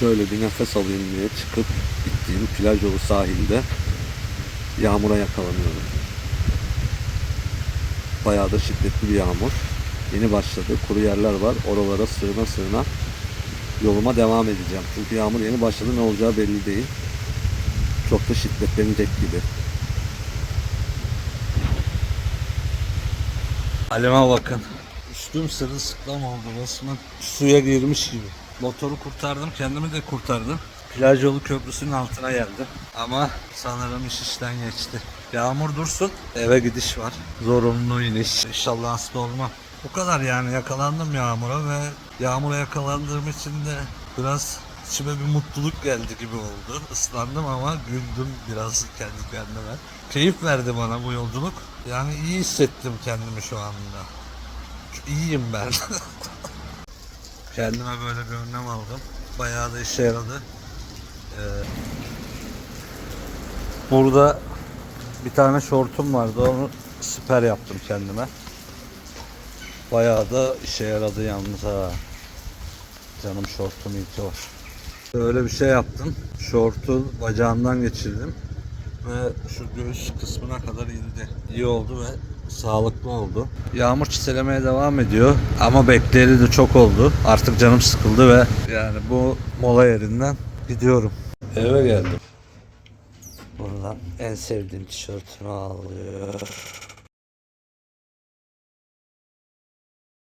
şöyle bir nefes alayım diye çıkıp gittiğim plaj yolu sahilde yağmura yakalanıyorum. Bayağı da şiddetli bir yağmur. Yeni başladı. Kuru yerler var. Oralara sığına sığına yoluma devam edeceğim. Çünkü yağmur yeni başladı. Ne olacağı belli değil. Çok da şiddetlenecek gibi. Halime bakın. Üstüm sırılsıklam oldu resmen. Suya girmiş gibi. Motoru kurtardım, kendimi de kurtardım. Plaj yolu köprüsünün altına geldim. Ama sanırım iş işten geçti. Yağmur dursun, eve gidiş var. Zorunlu iniş. İnşallah hasta olmam. Bu kadar yani yakalandım yağmura ve yağmura yakalandığım için de biraz içime bir mutluluk geldi gibi oldu. Islandım ama güldüm biraz kendi kendime. Keyif verdi bana bu yolculuk. Yani iyi hissettim kendimi şu anda. İyiyim ben. Kendime böyle bir önlem aldım. Bayağı da işe yaradı. Ee, burada bir tane şortum vardı. Onu süper yaptım kendime. Bayağı da işe yaradı yalnız ha. Canım şortum iyi var. Öyle bir şey yaptım. Şortu bacağımdan geçirdim. Ve şu göğüs kısmına kadar indi. İyi oldu ve sağlıklı oldu. Yağmur çitelemeye devam ediyor ama bekleyeli de çok oldu. Artık canım sıkıldı ve yani bu mola yerinden gidiyorum. Eve geldim. Buradan en sevdiğim tişörtümü alıyor.